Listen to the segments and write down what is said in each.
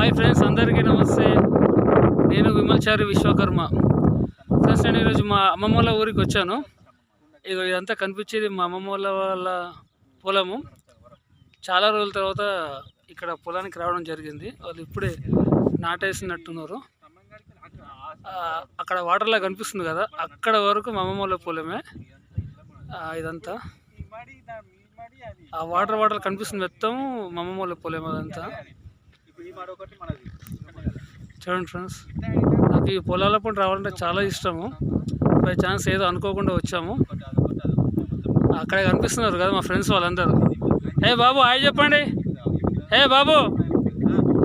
Hi friends అందరికీ నమస్తే. నేను విమల్చారి విశ్వకర్మ. ఫ్రెండ్స్ నేను ఈరోజు మా అమ్మమ్మ వాళ్ళ ఊరికి వచ్చాను. ఇక ఇదంతా కనిపించేది మా అమ్మమ్మ వాళ్ళ వాళ్ళ పొలము. చాలా రోజుల తర్వాత ఇక్కడ పొలానికి రావడం జరిగింది. వాళ్ళు ఇప్పుడే నాటేసినట్టున్నారు. అక్కడ వాటర్లా కనిపిస్తుంది కదా అక్కడ వరకు మా అమ్మమ్మ వాళ్ళ పొలమే. ఇదంతా. ఆ వాటర్ వాటర్ కనిపిస్తుంది మొత్తం మా అమ్మమ్మ వాళ్ళ పొలం అదంతా. చూడండి ఫ్రెండ్స్. నాకు ఈ పొలాల పంట రావాలంటే చాలా ఇష్టము. బై ఛాన్స్ ఏదో అనుకోకుండా వచ్చాము. అక్కడ కనిపిస్తున్నారు కదా మా ఫ్రెండ్స్ వాళ్ళందరూ. ఏ బాబు హాయ్ చెప్పండి. ఏ బాబు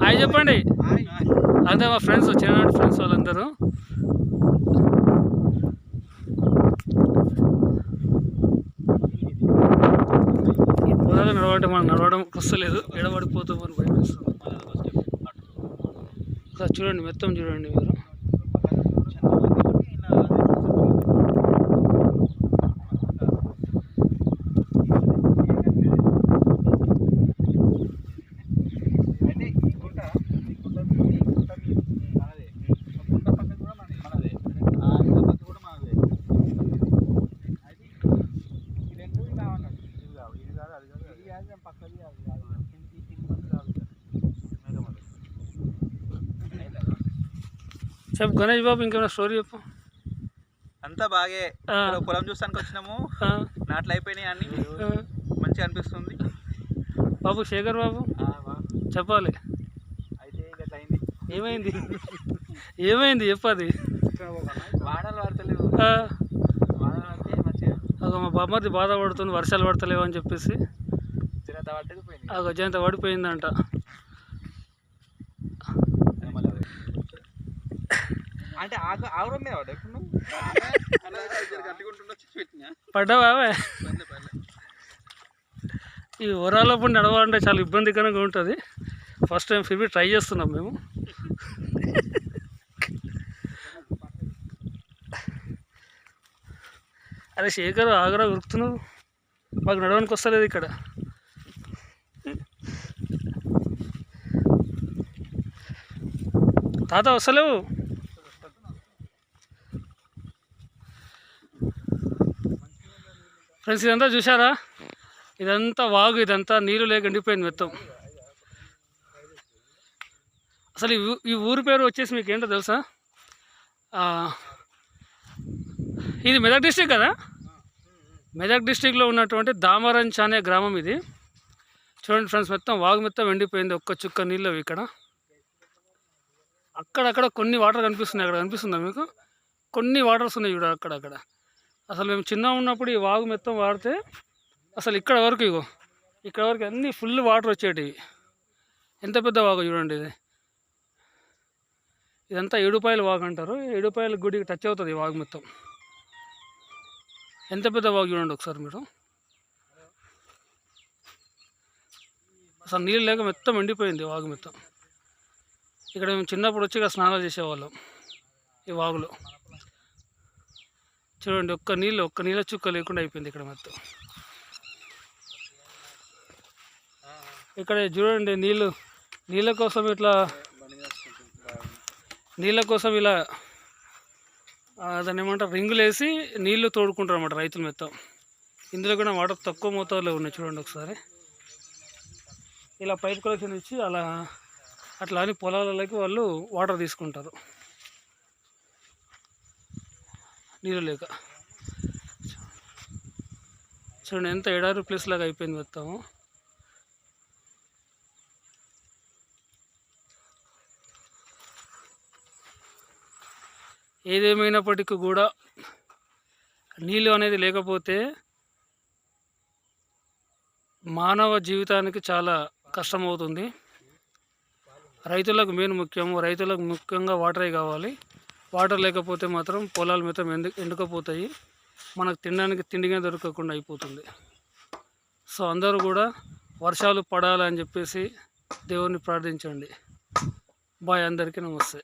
హాయ్ చెప్పండి. అంతే మా ఫ్రెండ్స్ చిన్ననాటి ఫ్రెండ్స్ వాళ్ళందరూ. ఈ పొలాలు నడవంటే మనం నడవడం వస్తలేదు ఎడబడిపోతామని భయం వేస్తుంది ఒకసారి చూడండి మొత్తం చూడండి మీరు. చెప్పు గణేష్ బాబు ఇంకేమైనా స్టోరీ చెప్పు. అంతా బాగే. ఇక్కడ పొలం చూస్తానికి వచ్చినాము. నాట్లు అయిపోయినాయి అన్ని. ఆ. మంచిగా అనిపిస్తుంది. బాబు శేఖర్ బాబు చెప్పాలి. అయితే అయింది ఏమైంది? ఏమైంది? చెప్పది వాడలు పడతలేవు. వాడలు పడితే మంచిగా. అగో మా బామ్మర్ది బాధపడుతుంది వర్షాలు పడతలేవు అని చెప్పేసి. చిరత పడ్డది పోయింది. ఆ గజంత పడిపోయిందంట. అంటే ఆగు ఆవురం మీద పడ్డావా? ఈ వరాల పండి నడవాలంటే చాలా ఇబ్బందికరంగా ఉంటుంది. ఫస్ట్ టైం ఫిర్ ట్రై చేస్తున్నాం మేము. అరే శేఖర్ ఆగరా ఉరుకుతున్నావు? మాకు నడవడానికి వస్తలేదు ఇక్కడ. తాత వస్తలేవు? ఫ్రెండ్స్ ఇదంతా చూసారా ఇదంతా వాగు ఇదంతా నీళ్ళు లేక ఎండిపోయింది మొత్తం. అసలు ఈ ఊరి పేరు వచ్చేసి మీకు ఏంటో తెలుసా? ఇది మెదక్ డిస్టిక్ కదా? మెదక్ డిస్టిక్లో ఉన్నటువంటి దామరంచ అనే గ్రామం ఇది. చూడండి ఫ్రెండ్స్ మొత్తం వాగు మొత్తం ఎండిపోయింది ఒక్క చుక్క నీళ్ళు ఇక్కడ. అక్కడక్కడ కొన్ని వాటర్ కనిపిస్తున్నాయి. అక్కడ కనిపిస్తుందా మీకు? కొన్ని వాటర్స్ ఉన్నాయి చూడ అక్కడక్కడ. అసలు మేము చిన్న ఉన్నప్పుడు ఈ వాగు మొత్తం వాడితే అసలు ఇక్కడ వరకు ఇగో ఇక్కడ వరకు అన్నీ ఫుల్ వాటర్ వచ్చేటివి. ఎంత పెద్ద వాగు చూడండి ఇది. ఇదంతా ఏడుపాయల వాగు అంటారు. ఏడుపాయల గుడికి టచ్ అవుతుంది ఈ వాగు మొత్తం. ఎంత పెద్ద వాగు చూడండి ఒకసారి మీరు. అసలు నీళ్ళు లేక మొత్తం ఎండిపోయింది ఈ వాగు మొత్తం. ఇక్కడ మేము చిన్నప్పుడు వచ్చి స్నానాలు చేసేవాళ్ళం ఈ వాగులో. చూడండి ఒక్క నీళ్ళు ఒక్క నీళ్ళ చుక్క లేకుండా అయిపోయింది ఇక్కడ మొత్తం. ఇక్కడ చూడండి నీళ్ళు నీళ్ళ కోసం ఇట్లా నీళ్ళ కోసం ఇలా ఆ, దాన్ని ఏమంటారు రింగులు వేసి నీళ్ళు తోడుకుంటారు అన్నమాట రైతులు మొత్తం. ఇందులో కూడా వాటర్ తక్కువ మోతాదులో ఉన్నాయి చూడండి ఒకసారి. ఇలా పైప్ కలెక్షన్ ఇచ్చి అలా అట్లా అని పొలాలలోకి వాళ్ళు వాటర్ తీసుకుంటారు. నీళ్ళు లేక. చూడండి ఎంత ఎడారి ప్లేస్ లాగా అయిపోయింది మొత్తం ఏదేమైనప్పటికీ కూడా నీళ్ళు అనేది లేకపోతే మానవ జీవితానికి చాలా కష్టమవుతుంది. రైతులకు మెయిన్ ముఖ్యము. రైతులకు ముఖ్యంగా వాటరే కావాలి. వాటర్ లేకపోతే మాత్రం పొలాలు మొత్తం ఎండు ఎండుకపోతాయి. మనకు తినడానికి తిండిగా దొరకకుండా అయిపోతుంది. సో అందరూ కూడా వర్షాలు పడాలని చెప్పేసి దేవుణ్ణి ప్రార్థించండి. బాయ్ అందరికీ నమస్తే.